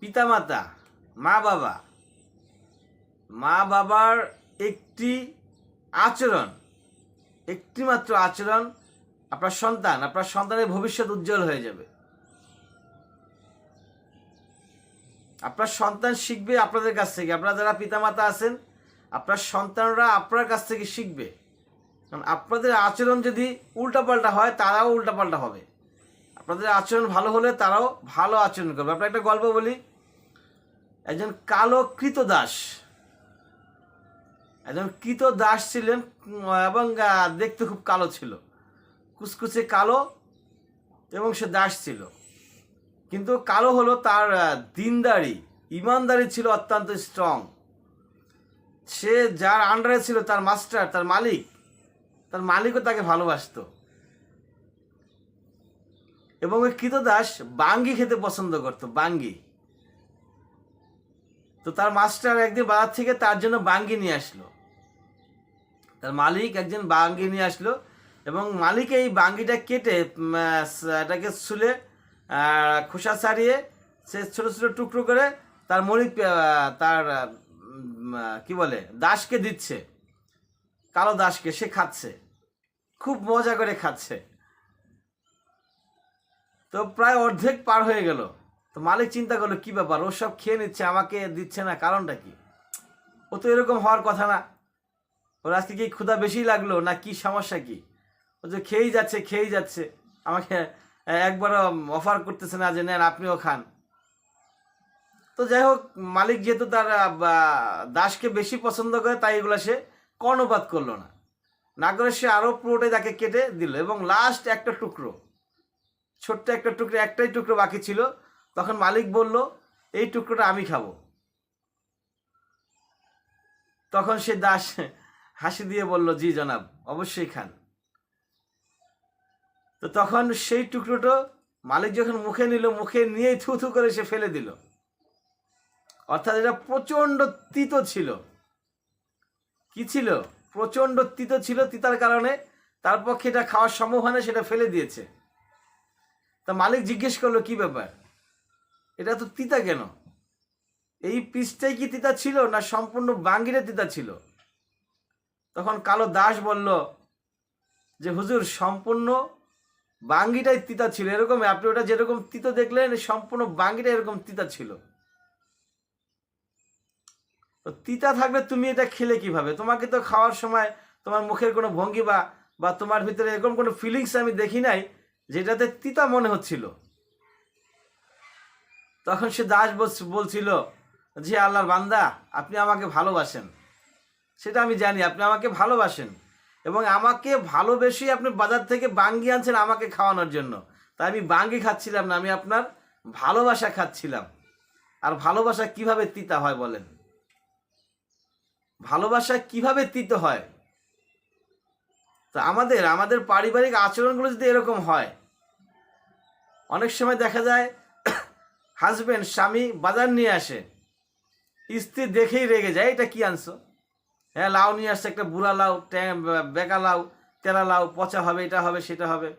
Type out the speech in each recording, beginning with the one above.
পিতামাতা, মা বাবা। মা বাবার একটি আচরণ একটিমাত্র আচরণ আপনার সন্তান, আপনার সন্তানের ভবিষ্যৎ উজ্জ্বল হয়ে যাবে। আপনার সন্তান শিখবে আপনাদের কাছ থেকে, আপনারা যারা পিতামাতা আছেন, আপনার সন্তানরা আপনার কাছ থেকে শিখবে। কারণ আপনাদের আচরণ যদি উল্টাপাল্টা হয়, তারাও উল্টাপাল্টা হবে। আপনাদের আচরণ ভালো হলে তারাও ভালো আচরণ করবে। আপনার একটা গল্প বলি একজন কালো কৃতদাস। একজন কৃত দাস ছিলেন, এবং দেখতে খুব কালো ছিল। কুচকুচে কালো এবং সে দাস ছিল। কিন্তু কালো হলো তার দিনদারি। ইমানদারি ছিল অত্যন্ত স্ট্রং সে যার আন্ডারে ছিল তার মাস্টার তার মালিক। তার মালিকও তাকে ভালোবাসতো। এবং ওই কৃতদাস বাঙ্গি খেতে পছন্দ করতো, বাঙ্গি। তো তার মাস্টার একদিন বাজার থেকে তার জন্য বাঙ্গি নিয়ে আসলো। তার মালিক একজন বাঙ্গি নিয়ে আসলো এবং মালিক এই বাঙ্গিটা কেটে এটাকে ছুলে খোসা ছাড়িয়ে সে ছোটো ছোটো টুকরো করে তার আহ, তার কি বলে দাসকে দিচ্ছে। কালো দাসকে সে খাচ্ছে। খুব মজা করে খাচ্ছে। তো প্রায় অর্ধেক পার হয়ে গেল। তো মালিক চিন্তা করল, কি ব্যাপার? ও সব খেয়ে নিচ্ছে, আমাকে দিচ্ছে না, কারণটা কি? ও তো এরকম হওয়ার কথা না। ওর আজকে কি ক্ষুধা বেশি লাগল, না কি সমস্যা কি? ও যে খেয়েই যাচ্ছে খেয়েই যাচ্ছে। আমাকে একবার অফার করতেছে না যে, নেন, আপনিও খান। তো যাই হোক, মালিক যেহেতু তার দাসকে বেশি পছন্দ করে, তাই এগুলো সে কর্ণপাত করল না। না করে সে আরও পুরোটাই তাকে কেটে দিল এবং লাস্ট একটা টুকরো, ছোট্ট একটা টুকরো, একটাই টুকরো বাকি ছিল। তখন মালিক বলল, এই টুকরোটা আমি খাব। তখন সে দাস হাসি দিয়ে বলল, জি জনাব, অবশ্যই খান। তো তখন সেই টুকরোটা মালিক যখন মুখে নিল, মুখে নিয়েই থু থু করে সে ফেলে দিল। অর্থাৎ এটা প্রচণ্ড তিতো ছিল। কি ছিল? প্রচণ্ড তিতো ছিল তিতার কারণে তার পক্ষে এটা খাওয়ার সম্ভব হয় না, সেটা ফেলে দিয়েছে। তা মালিক জিজ্ঞেস করল, কি ব্যাপার? এটা তো তিতা কেন? এই পিসটাই কি তিতা ছিল না সম্পূর্ণ বাঙ্গিরে তিতা ছিল? তখন কালো দাস বলল, যে হুজুর, সম্পূর্ণ বাঙ্গিটাই তিতা ছিল। এরকম আপনি ওটা যেরকম তিতো দেখলেন, সম্পূর্ণ বাঙ্গিটা এরকম তিতা ছিল। তো তিতা থাকলে তুমি এটা খেলে কীভাবে? তোমাকে তো খাওয়ার সময় তোমার মুখের কোনো ভঙ্গি বা বা তোমার ভিতরে এরকম কোনো ফিলিংস আমি দেখি নাই, যেটাতে তিতা মনে হচ্ছিল। তখন সে দাস বলছ- বলছিল, জি আল্লাহর বান্দা, আপনি আমাকে ভালোবাসেন। সেটা আমি জানি, আপনি আমাকে ভালোবাসেন। এবং আমাকে ভালোবেসে আপনি বাজার থেকে বাঙ্গি আনছেন আমাকে খাওয়ানোর জন্য। তাই আমি বাঙ্গি খাচ্ছিলাম না, আমি আপনার ভালোবাসা খাচ্ছিলাম। আর ভালোবাসা কীভাবে তিতা হয় বলেন? ভালোবাসা কীভাবে তিত হয়? তো আমাদের আমাদের পারিবারিক আচরণগুলো যদি এরকম হয়, অনেক সময় দেখা যায় হাজবেন্ড, স্বামী বাজার নিয়ে আসে। স্ত্রী দেখেই রেগে যায়, এটা কি আনছো? হ্যাঁ লাউ নিয়ে আসছে, একটা বুড়া লাউ বেকা লাউ তেলা লাউ, পচা হবে, এটা হবে, সেটা হবে।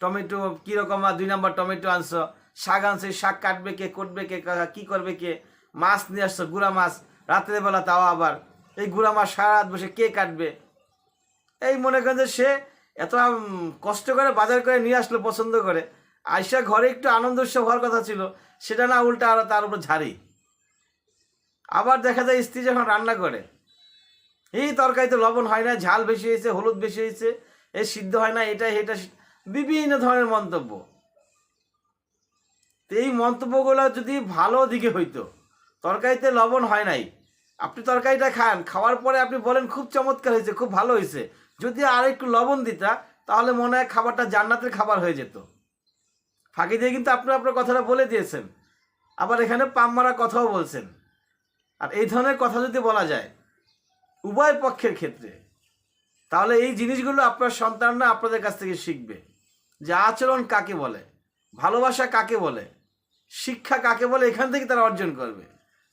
টমেটো কীরকম দুই নম্বর টমেটো আনছো? শাক আনছে শাক কাটবে কে, করবে কে কা- কি করবে কে? মাছ নিয়ে আসছো, গুড়া মাছ, রাতের বেলা তাও আবার। এই গুড়া মাছ সারা রাত বসে কে কাটবে? এই মনে করেন যে সে এত কষ্ট করে বাজার করে নিয়ে আসলো, পছন্দ করে। আইসা ঘরে একটু আনন্দ উৎসব হওয়ার কথা ছিল, সেটা না উল্টা আরও তার উপর ঝাড়ি। আবার দেখা যায় স্ত্রী যখন রান্না করে, এই তরকারিতে লবণ হয় না, ঝাল বেশি হয়েছে, হলুদ বেশি হয়েছে, এ সিদ্ধ হয় না, এটা এটা বিভিন্ন ধরনের মন্তব্য। তো এই মন্তব্যগুলো যদি ভালো দিকে হইতো, তরকারিতে লবণ হয় নাই, আপনি তরকারিটা খান, খাওয়ার পরে আপনি বলেন খুব চমৎকার হয়েছে, খুব ভালো হয়েছে, যদি আর একটু লবণ দিতা, তাহলে মনে হয় খাবারটা জান্নাতের খাবার হয়ে যেত। ফাঁকি দিয়ে কিন্তু আপনি আপনার কথাটা বলে দিয়েছেন। আবার এখানে পাম মারা কথাও বলছেন। আর এই ধরনের কথা যদি বলা যায় উভয় পক্ষের ক্ষেত্রে, তাহলে এই জিনিসগুলো আপনার সন্তানরা আপনাদের কাছ থেকে শিখবে। যে আচরণ কাকে বলে, ভালোবাসা কাকে বলে, শিক্ষা কাকে বলে, এখান থেকে তারা অর্জন করবে।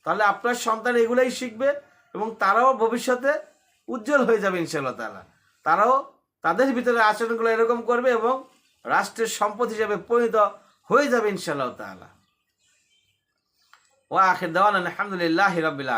তাহলে আপনার সন্তান এগুলাই শিখবে এবং তারাও ভবিষ্যতে উজ্জ্বল হয়ে যাবে ইনশাল্লাহ তারা তারাও তাদের ভিতরে আচরণগুলো এরকম করবে এবং রাষ্ট্রের সম্পদ হিসাবে পরিণত হয়ে যাবে ইনশাল্লাহ তালা ও আখের দেওয়ান আলহামদুলিল্লাহ রবিল